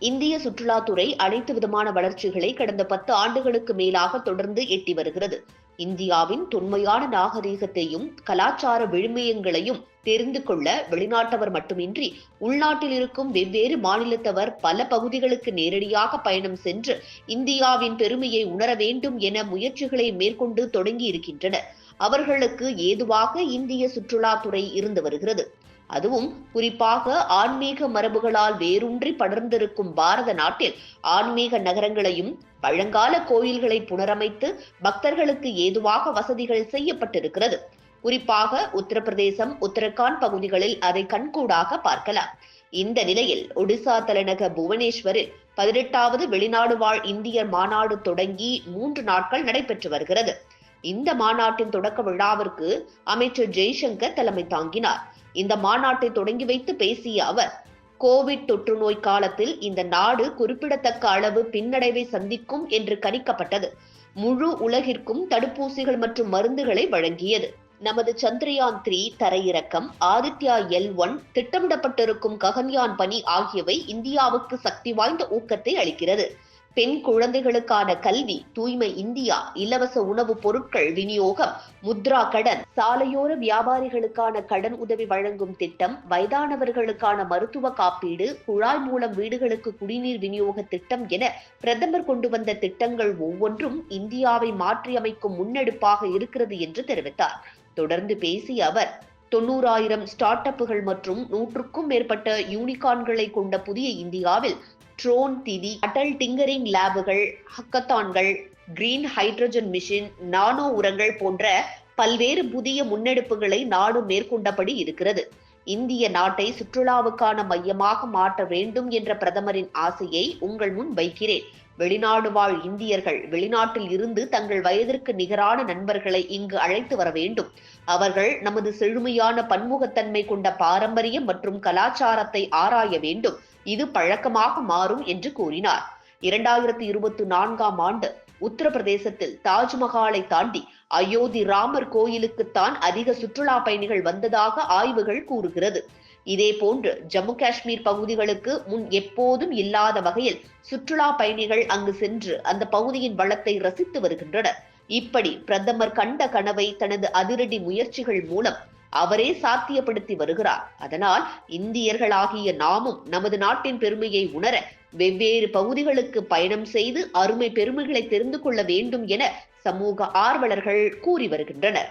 இந்திய சுற்றுலாத்துறை அனைத்து விதமான வளர்ச்சிகளை கடந்த பத்து ஆண்டுகளுக்கு மேலாக தொடர்ந்து எட்டி வருகிறது. இந்தியாவின் தொன்மையான நாகரீகத்தையும் கலாச்சார விழுமியங்களையும் தெரிந்து கொள்ள வெளிநாட்டவர் மட்டுமின்றி உள்நாட்டில் இருக்கும் வெவ்வேறு மாநிலத்தவர் பல பகுதிகளுக்கு நேரடியாக பயணம் சென்று இந்தியாவின் பெருமையை உணர வேண்டும் என முயற்சிகளை மேற்கொண்டு தொடங்கி இருக்கின்றனர் அவர்களுக்கு ஏதுவாக இந்திய சுற்றுலாத்துறை இருந்து வருகிறது. அதுவும் குறிப்பாக ஆன்மீக மரபுகளால் வேரூன்றி படர்ந்திருக்கும் பாரத நாட்டில் ஆன்மீக நகரங்களையும் பழங்கால கோயில்களை புனரமைத்து பக்தர்களுக்கு ஏதுவாக வசதிகள் செய்யப்பட்டிருக்கிறது. குறிப்பாக உத்தரப்பிரதேசம் உத்தரகாண்ட் பகுதிகளில் அதை கண்கூடாக பார்க்கலாம். இந்த நிலையில் ஒடிசா தலைநகர் புவனேஸ்வரில் பதினெட்டாவது வெளிநாடு வாழ் இந்தியர் மாநாடு தொடங்கி மூன்று நாட்கள் நடைபெற்று வருகிறது. இந்த மாநாட்டின் தொடக்க விழாவிற்கு அமைச்சர் ஜெய்சங்கர் தலைமை தாங்கினார். இந்த மாநாட்டை தொடங்கி வைத்து பேசிய அவர் கோவிட் தொற்று நோய் காலத்தில் இந்த நாடு குறிப்பிடத்தக்க அளவு பின்னடைவை சந்திக்கும் என்று கணிக்கப்பட்டது. முழு உலகிற்கும் தடுப்பூசிகள் மற்றும் மருந்துகளை வழங்கியது. நமது சந்திரயான் த்ரீ தரையிறக்கம் ஆதித்யா எல் ஒன் திட்டமிடப்பட்டிருக்கும் ககன்யான் பணி ஆகியவை இந்தியாவுக்கு சக்தி வாய்ந்த ஊக்கத்தை அளிக்கிறது. பெண் குழந்தைகளுக்கான கல்வி தூய்மை இந்தியா இலவச உணவுப் பொருட்கள் விநியோகம் முத்ரா கடன் சாலையோர வியாபாரிகளுக்கான கடன் உதவி வழங்கும் திட்டம் வயதானவர்களுக்கான மருத்துவ காப்பீடு குழாய் மூலம் வீடுகளுக்கு குடிநீர் விநியோக திட்டம் என பிரதமர் கொண்டு வந்த திட்டங்கள் ஒவ்வொன்றும் இந்தியாவை மாற்றியமைக்கும் முன்னெடுப்பாக இருக்கிறது என்று தெரிவித்தார். தொடர்ந்து பேசிய அவர் தொண்ணூறாயிரம் ஸ்டார்ட் அப்புகள் மற்றும் நூற்றுக்கும் மேற்பட்ட யூனிகான்களை கொண்ட புதிய இந்தியாவில் ட்ரோன் திதி அடல் டிங்கரிங் லேபுகள் ஹக்கத்தான்கள் கிரீன் ஹைட்ரஜன் மிஷின் நானோ உரங்கள் போன்ற பல்வேறு புதிய முன்னெடுப்புகளை நாடு மேற்கொண்டபடி இருக்கிறது. இந்திய நாட்டை சுற்றுலாவுக்கான மையமாக மாற்ற வேண்டும் என்ற பிரதமரின் ஆசையை உங்கள் முன் வைக்கிறேன். வெளிநாடு வாழ் இந்தியர்கள் வெளிநாட்டில் இருந்து தங்கள் வயதிற்கு நிகரான நண்பர்களை இங்கு அழைத்து வர வேண்டும். அவர்கள் நமது செழுமையான பன்முகத்தன்மை கொண்ட பாரம்பரியம் மற்றும் கலாச்சாரத்தை ஆராய வேண்டும். இது பழக்கமாக மாறும் என்று கூறினார். இரண்டாயிரத்தி இருபத்தி நான்காம் ஆண்டு உத்தரப்பிரதேசத்தில் தாஜ்மஹாலை தாண்டி அயோத்தி ராமர் கோயிலுக்குத்தான் அதிக சுற்றுலா பயணிகள் வந்ததாக ஆய்வுகள் கூறுகிறது. இதே போன்று ஜம்மு காஷ்மீர் பகுதிகளுக்கு முன் எப்போதும் இல்லாத வகையில் சுற்றுலா பயணிகள் அங்கு சென்று அந்த பகுதியின் வளத்தை ரசித்து வருகின்றனர். இப்படி பிரதமர் கண்ட கனவை தனது அதிரடி முயற்சிகள் மூலம் அவரே சாத்தியப்படுத்தி வருகிறார். அதனால் இந்தியர்களாகிய நாமும் நமது நாட்டின் பெருமையை உணர வெவ்வேறு பகுதிகளுக்கு பயணம் செய்து அருமை பெருமைகளை தெரிந்து கொள்ள வேண்டும் என சமூக ஆர்வலர்கள் கூறி வருகின்றனர்.